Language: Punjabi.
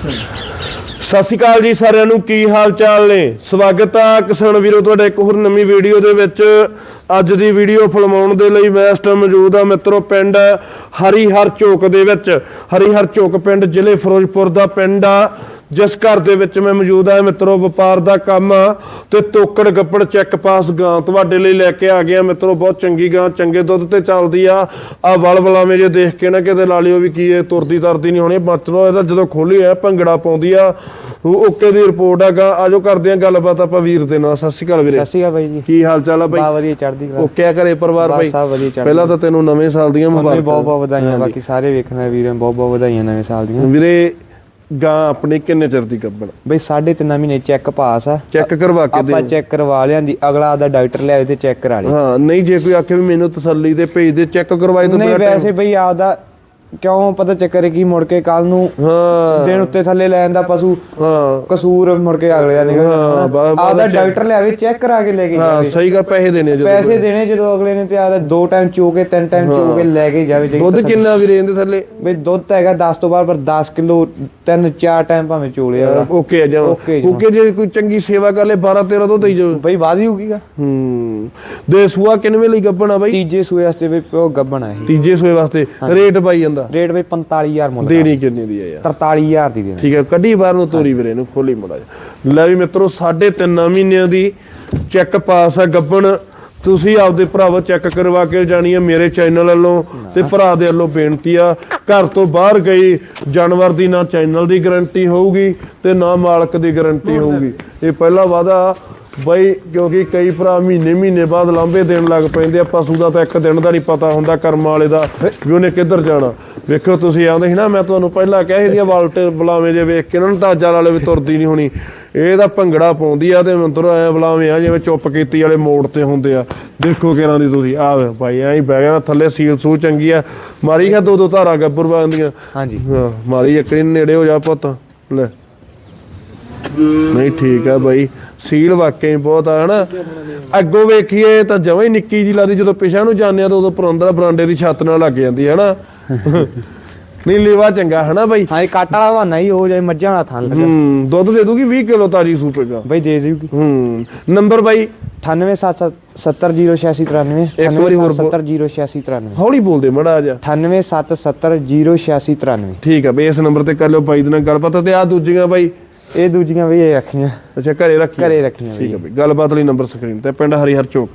ਸਤਿ ਸ਼੍ਰੀ ਅਕਾਲ ਜੀ ਸਾਰਿਆਂ ਨੂੰ, ਕੀ ਹਾਲ ਚਾਲ ਨੇ? ਸਵਾਗਤ ਆ ਕਿਸਾਨ ਵੀਰੋ, ਤੁਹਾਡੇ ਇੱਕ ਹੋਰ ਨਵੀਂ ਵੀਡੀਓ ਦੇ ਵਿੱਚ। ਅੱਜ ਦੀ ਵੀਡੀਓ ਫਿਲਮਾਉਣ ਦੇ ਲਈ ਮੈਂ ਇਸ ਟਾਈਮ ਮੌਜੂਦ ਆ ਮਿੱਤਰੋ ਪਿੰਡ ਹਰੀਹਰ ਚੌਕ ਦੇ ਵਿੱਚ। ਹਰੀਹਰ ਚੌਕ ਪਿੰਡ ਜ਼ਿਲ੍ਹੇ ਫਿਰੋਜ਼ਪੁਰ ਦਾ ਪਿੰਡ ਆ। ਜਿਸ ਘਰ ਦੇ ਵਿੱਚ ਮੈਂ ਮੌਜੂਦ ਆ ਮਿੱਤਰੋ ਵਪਾਰ ਦਾ ਕੰਮ ਆ ਤੇ ਤੋਕੜ ਗੱਪੜ ਚੈੱਕ ਪਾਸ ਗਾਂ ਤੁਹਾਡੇ ਲਈ ਲੈ ਕੇ ਆ ਗਿਆ। ਮਿੱਤਰੋ ਬਹੁਤ ਚੰਗੀ ਗਾਂ ਚੰਗੇ ਦੁੱਧ ਤੇ ਚੱਲਦੀ ਆ। ਆ ਵਲਵਲਾਵੇਂ ਜੇ ਦੇਖ ਕੇ ਨਾ ਕਿਤੇ ਲਾ ਲਿਓ ਵੀ ਕੀ ਇਹ ਤੁਰਦੀ ਤਰਦੀ ਨਹੀਂ ਹੋਣੀ। ਮਤਲਬ ਇਹਦਾ ਜਦੋਂ ਖੋਲੀ ਆ ਭੰਗੜਾ ਪਾਉਂਦੀ ਆ। ਓਕੇ ਦੀ ਰਿਪੋਰਟ ਆ ਗਾ। ਆਜੋ ਕਰਦੇ ਆ ਗੱਲਬਾਤ ਆਪਾਂ ਵੀਰ ਦੇ ਨਾਲ। ਸਤਿ ਸ਼੍ਰੀ ਅਕਾਲ ਵੀਰੇ। ਸਤਿ ਸ਼੍ਰੀ ਅਕਾਲ ਬਾਈ ਜੀ। ਕੀ ਹਾਲ ਚਾਲ ਆ ਬਾਈ? ਬਾ ਵਧੀਆ ਚੜ੍ਹਦੀ ਕਲਾ। ਓਕੇ ਆ ਘਰੇ ਪਰਿਵਾਰ ਬਾਈ? ਸਭ ਵਧੀਆ ਚੜ੍ਹਦੀ ਪਹਿਲਾਂ ਤਾਂ ਤੈਨੂੰ ਨਵੇਂ ਸਾਲ ਦੀਆਂ ਮੁਬਾਰਕਾਂ। ਬਹੁਤ ਬਹੁਤ ਵਧਾਈਆਂ ਬਾਕੀ ਸਾਰੇ ਵੇਖਣ ਵੀਰਾਂ ਬਹੁਤ ਬਹੁਤ ਵਧਾਈਆਂ ਨਵੇਂ ਸਾਲ ਦੀਆਂ। ਵੀਰੇ ਗਾਂ ਆਪਣੀ ਕਿੰਨੇ ਚਿਰ ਦੀ ਗੱਬਣ ਬਈ ਸਾਢੇ ਤਿੰਨ ਮਹੀਨੇ ਚੈੱਕ ਪਾਸ ਆ। ਚੈੱਕ ਕਰਵਾ ਕੇ ਦੇ ਆਪਾਂ ਚੈੱਕ ਕਰਵਾ ਲਿਆਂਦੀ ਅਗਲਾ ਆਦਾ ਡਾਕਟਰ ਲਿਆਵੇ ਤੇ ਚੈੱਕ ਕਰਾ ਲਈ ਹਾਂ ਨਹੀਂ ਜੇ ਕੋਈ ਆਖੇ ਵੀ ਮੈਨੂੰ ਤਸੱਲੀ ਤੇ ਭੇਜ ਦੇ ਚੈੱਕ ਕਰਵਾਈ ਤੋਂ ਨਹੀਂ ਵੈਸੇ ਬਈ ਆਪਦਾ ਕਿਉਂ ਪਤਾ ਚੱਕਰ ਹੈ ਕੀ ਮੁੜ ਕੇ ਕੱਲ ਨੂੰ ਹਾਂ। ਦਿਨ ਉੱਤੇ ਥੱਲੇ ਲੈਣ ਦਾ ਪਸ਼ੂ ਹਾਂ। ਕਸੂਰ ਮੁੜ ਕੇ ਅਗਲੇ ਦਾ ਹਾਂ, ਨਿਕਲਦਾ ਬਾ- ਬਾ- ਆਪਦਾ ਡਾਕਟਰ ਲਿਆਵੇ ਚੈੱਕ ਕਰਾ ਕੇ ਲੈ ਕੇ ਹਾਂ ਜਾਵੇ। ਸਹੀ ਗੱਲ ਪੈਸੇ ਦੇਣੇ ਜਦੋਂ ਪੈਸੇ ਦੇਣੇ ਜਦੋਂ ਅਗਲੇ ਨੇ ਤੇ ਆਪਦਾ ਦੋ ਟਾਈਮ ਚੋ ਕੇ ਤਿੰਨ ਟਾਈਮ ਚੋ ਕੇ ਲੈ ਕੇ ਜਾਵੇ ਜੇ ਦੁੱਧ ਕਿੰਨਾ ਵੀਰੇ ਇਹਦੇ ਥੱਲੇ? ਬਈ ਦੁੱਧ ਹੈਗਾ 10 ਤੋਂ ਬਾਅਦ ਪਰ 10 ਕਿਲੋ ਤਿੰਨ ਚਾਰ ਟਾਈਮ ਭਾਵੇਂ ਚੋਲੇ ਆ ਓਕੇ ਜਾ। ਓਕੇ ਜੇ ਕੋਈ ਚੰਗੀ ਸੇਵਾ ਕਰ ਲੈ 12 13 ਤੋਂ ਦੇਈ ਜਾਓ। ਬਈ ਵਾਦੀ ਹੋਊਗੀਗਾ ਹੂੰ ਦੇ ਸੂਆ ਕਿੰਨਵੇਂ ਲਈ ਗੱਬਣਾ ਬਾਈ? ਤੀਜੇ ਸੂਏ ਵਾਸਤੇ ਵੀ ਪਿਓ ਗੱਬਣ ਇਹ। ਤੀਜੇ ਸੂਏ ਵਾਸਤੇ। ਰੇਟ ਪਾਈ ਜਾਂਦਾ। ਰੇਟ ਬਈ 45000 ਮੁੱਲ ਦੇਣੀ ਕਿੰਨੀ ਦੀ ਆ ਯਾਰ? 43000 ਦੀ ਦੇਣੀ। ਠੀਕ ਹੈ ਕੱਢੀ ਬਾਹਰ ਨੂੰ ਤੋਰੀ ਵੀਰੇ ਨੂੰ ਖੋਲੀ ਮੜਾ ਲੈ ਵੀ ਮਿੱਤਰੋ ਸਾਢੇ ਤਿੰਨ ਮਹੀਨਿਆਂ ਦੀ ਚੈੱਕ ਪਾਸ ਆ ਗੱਬਣ। ਤੁਸੀਂ ਆਪਦੇ ਭਰਾਵੋ ਚੈੱਕ ਕਰਵਾ ਕੇ ਜਾਣੀ ਹੈ ਮੇਰੇ ਚੈਨਲ ਵੱਲੋਂ ਤੇ ਭਰਾ ਦੇ ਵੱਲੋਂ ਬੇਨਤੀ ਆ ਘਰ ਤੋਂ ਬਾਹਰ ਗਈ ਜਾਨਵਰ ਦੀ ਨਾ ਚੈਨਲ ਦੀ ਗਾਰੰਟੀ ਹੋਊਗੀ ਤੇ ਨਾ ਮਾਲਕ ਦੀ ਗਾਰੰਟੀ ਹੋਊਗੀ। ਇਹ ਪਹਿਲਾ ਵਾਦਾ ਬਈ ਕਿਉਂਕਿ ਕਈ ਭਰਾ ਮਹੀਨੇ ਮਹੀਨੇ ਬਾਅਦ ਲਾਂਬੇ ਦੇਣ ਲੱਗ ਪੈਂਦੇ ਆ ਪਸ਼ੂ ਦਾ ਤਾਂ ਇੱਕ ਦਿਨ ਦਾ ਨਹੀਂ ਪਤਾ ਹੁੰਦਾ ਕਰਮ ਵਾਲੇ ਦਾ ਵੀ ਉਹਨੇ ਕਿੱਧਰ ਜਾਣਾ। ਵੇਖੋ ਤੁਸੀਂ ਆਉਂਦੇ ਸੀ ਨਾ ਮੈਂ ਤੁਹਾਨੂੰ ਪਹਿਲਾਂ ਕਹਿ ਇਹਦੀਆਂ ਵਾਲਟੇ ਬੁਲਾਵੇਂ ਜੇ ਵੇਖ ਕੇ ਉਹਨਾਂ ਨੂੰ ਅੱਜ ਵਾਲੇ ਵੀ ਤੁਰਦੀ ਨਹੀਂ ਹੋਣੀ। ਇਹ ਤਾਂ ਭੰਗੜਾ ਪਾਉਂਦੀ ਆ ਤੇ ਮੰਤਰੋ ਐ ਬੁਲਾਵੇਂ ਆ ਜਿਵੇਂ ਚੁੱਪ ਕੀਤੀ ਵਾਲੇ ਮੋੜ ਤੇ ਹੁੰਦੇ ਆ। ਦੇਖੋ ਕਿਹਨਾਂ ਦੀ ਤੁਸੀਂ ਆ ਭਾਈ ਐਂ ਹੀ ਬਹਿ ਗਿਆ ਥੱਲੇ ਸੀਲ ਸੂ ਚੰਗੀ ਆ। ਮਾਰੀ ਗਿਆ ਦੋ ਦੋ ਧਾਰਾਂ ਗੱਬਰ ਬੰਦੀਆਂ ਹਾਂਜੀ। ਹਾਂ ਮਾਰੀ ਇੱਕ ਨੇੜੇ ਹੋ ਜਾ ਪੁੱਤ ਲੈ। ਨਹੀਂ ਠੀਕ ਆ ਬਾਈ। ਸੀਲ ਵਾਕਈ ਬਹੁਤ ਆ ਹਨਾ? ਅੱਗੋਂ ਵੇਖੀਏ ਤਾਂ ਜਮਾਂ ਹੀ ਨਿੱਕੀ ਜੀ ਲੱਗਦੀ ਜਦੋਂ ਪਿਛਾ ਨੂੰ ਜਾਂਦੇ ਆ ਤਾਂ ਉਦੋਂ ਪਰੰਦਾ ਬਰਾਂਡੇ ਦੀ ਛੱਤ ਨਾਲ ਲੱਗ ਜਾਂਦੀ ਹੈ ਹਨਾ? ਨਹੀਂ ਲੇਵਾ ਚੰਗਾ ਹਨਾ ਬਾਈ? ਹਾਂ ਇਹ ਕੱਟ ਵਾਲਾ ਬਹਾਨਾ ਹੀ ਹੋ ਜਾਏ ਮੱਝਾਂ ਵਾਲਾ ਥਣ ਲੱਗਾ। ਹੂੰ ਦੁੱਧ ਦੇ ਦੂਗੀ 20 ਕਿਲੋ ਤਾਜੀ ਸੂਪੇਗਾ ਬਈ ਦੇ ਜੂਗੀ ਹੂੰ ਨੰਬਰ ਬਾਈ? 9877070693 ਇੱਕ ਵਾਰੀ ਹੋਰ ਬੋਲ। 9877070693 ਹੌਲੀ ਬੋਲਦੇ ਮੜਾ ਜਾ 9877060693 ਠੀਕ ਆ ਬਈ ਇਸ ਨੰਬਰ ਤੇ ਕਰ ਲਿਓ ਬਾਈ ਦੇ ਨਾਲ ਗੱਲਬਾਤ। ਤੇ ਆ ਦੂਜੀਆਂ ਬਾਈ ਇਹ ਦੂਜੀਆਂ ਵੀ ਇਹ ਰੱਖੀਆਂ। ਅੱਛਾ ਘਰੇ ਰੱਖੀ ਘਰੇ ਰੱਖੀਆਂ ਠੀਕ ਆ ਬਈ ਗੱਲਬਾਤ ਲਈ ਨੰਬਰ ਸਕਰੀਨ ਤੇ ਪਿੰਡ ਹਰੀਹਰ ਚੌਕ।